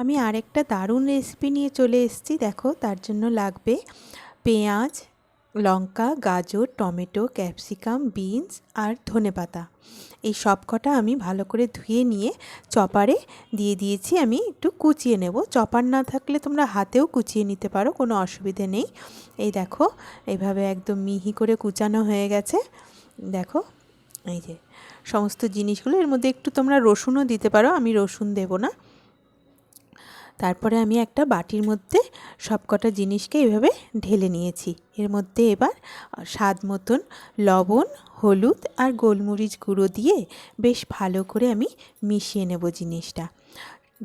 আমি আরেকটা দারুণ রেসিপি নিয়ে চলে এসেছি, দেখো তার জন্য লাগবে পেঁয়াজ, লঙ্কা, গাজর, টমেটো, ক্যাপসিকাম, বিনস আর ধনেপাতা এই সব কটা আমি ভালো করে ধুয়ে নিয়ে চপারে দিয়ে দিয়েছি, আমি একটু কুচিয়ে নেব। চপার না থাকলে তোমরা হাতেও কুচিয়ে নিতে পারো, কোনো অসুবিধে নেই। এই দেখো এইভাবে একদম মিহি করে কুচানো হয়ে গেছে। দেখো, এই যে সমস্ত জিনিসগুলো, এর মধ্যে একটু তোমরা রসুনও দিতে পারো, আমি রসুন দেবো না। তারপরে আমি একটা বাটির মধ্যে সবকটা জিনিসকে এভাবে ঢেলে নিয়েছি। এর মধ্যে এবার স্বাদ মতন লবণ, হলুদ আর গোলমরিচ গুঁড়ো দিয়ে বেশ ভালো করে আমি মিশিয়ে নেব জিনিসটা।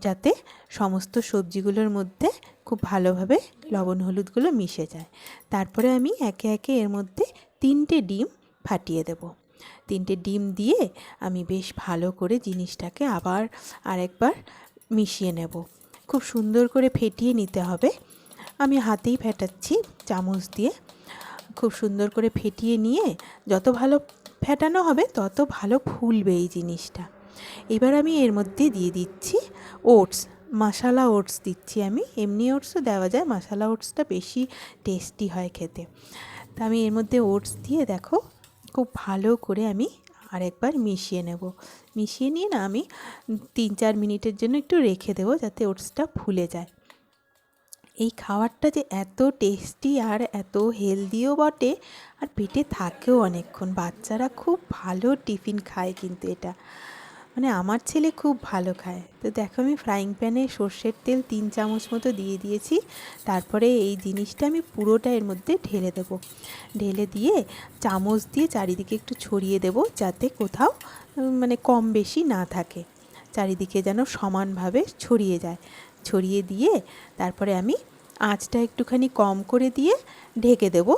যাতে সমস্ত সবজিগুলোর মধ্যে খুব ভালোভাবে লবণ হলুদগুলো মিশে যায়। তারপরে আমি একে একে এর মধ্যে তিনটে ডিম ফাটিয়ে দেব। তিনটে ডিম দিয়ে আমি বেশ ভালো করে জিনিসটাকে আবার আরেকবার মিশিয়ে নেব। খুব সুন্দর করে ফেটিয়ে নিতে হবে। আমি হাতেই ফেটাচ্ছি চামচ দিয়ে। খুব সুন্দর করে ফেটিয়ে নিয়ে যত ভালো ফেটানো হবে তত ভালো ফুলবে এই জিনিসটা। এবার আমি এর মধ্যে দিয়ে দিচ্ছি ওটস। মশালা ওটস দিচ্ছি আমি। এমনি ওটসও দেওয়া যায়, মশালা ওটসটা বেশি টেস্টি হয় খেতে। তা আমি এর মধ্যে ওটস দিয়ে দেখো, খুব ভালো করে আমি আরেকবার মিশিয়ে নেব। মিশিয়ে নিয়ে না আমি তিন চার মিনিটের জন্য একটু রেখে দেবো যাতে ওটসটা ফুলে যায়। এই খাবারটা যে এত টেস্টি আর এত হেলদিও বটে আর পেটে থাকেও অনেকক্ষণ। বাচ্চারা খুব ভালো টিফিন খায় কিন্তু এটা। মানে আমার ছেলে খুব ভালো খায়। তো দেখো আমি ফ্রাইং প্যানে সর্ষের তেল তিন চামচ মতো দিয়ে দিয়েছি। তারপরে এই জিনিসটা আমি পুরোটা এর মধ্যে ঢেলে দেব। ঢেলে দিয়ে চামচ দিয়ে চারিদিকে একটু ছড়িয়ে দেব যাতে কোথাও মানে কম বেশি না থাকে। চারিদিকে যেন সমানভাবে ছড়িয়ে যায়। ছড়িয়ে দিয়ে তারপরে আমি আঁচটা একটুখানি কম করে দিয়ে ঢেকে দেব।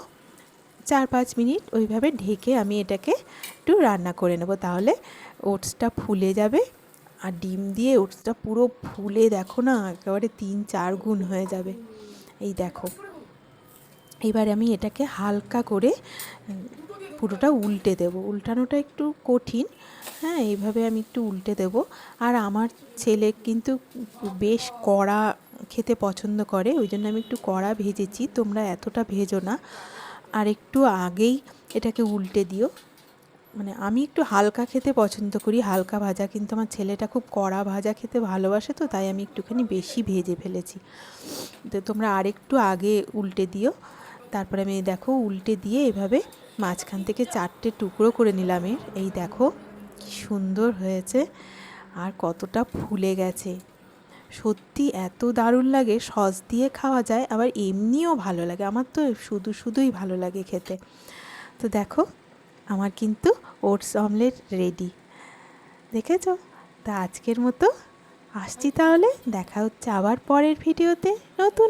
চার পাঁচ মিনিট ওইভাবে ঢেকে আমি এটাকে একটু রান্না করে নেব। তাহলে ওটসটা ফুলে যাবে। আর ডিম দিয়ে ওটসটা পুরো ফুলে দেখো না, একেবারে তিন চার গুণ হয়ে যাবে। এই দেখো। এবার আমি এটাকে হালকা করে পুরোটা উল্টে দেব। উল্টানোটা একটু কঠিন। হ্যাঁ এইভাবে আমি একটু উল্টে দেব। আর আমার ছেলে কিন্তু বেশ কড়া খেতে পছন্দ করে, ওই জন্য আমি একটু কড়া ভেজেছি। তোমরা এতটা ভেজো না। আর একটু আগেই এটাকে উল্টে দিও। মানে আমি একটু হালকা খেতে পছন্দ করি, হালকা ভাজা, কিন্তু আমার ছেলেটা খুব কড়া ভাজা খেতে ভালোবাসে তো, তাই আমি একটুখানি বেশি ভেজে ফেলেছি। তো তোমরা আরেকটু আগে উল্টে দিও। তারপরে আমি দেখো উল্টে দিয়ে এভাবে মাঝখান থেকে চারটে টুকরো করে নিলাম এর। এই দেখো কি সুন্দর হয়েছে আর কতটা ফুলে গেছে। সত্যি এত দারুণ লাগে, সস দিয়ে খাওয়া যায়, আবার এমনিও ভালো লাগে। আমার তো শুধু শুধুই ভালো লাগে খেতে। তো দেখো, আমার কিন্তু ওটস অমলেট রেডি দেখেছ? তা আজকের মতো আসছি তাহলে, দেখা হচ্ছে আবার পরের ভিডিওতে নতুন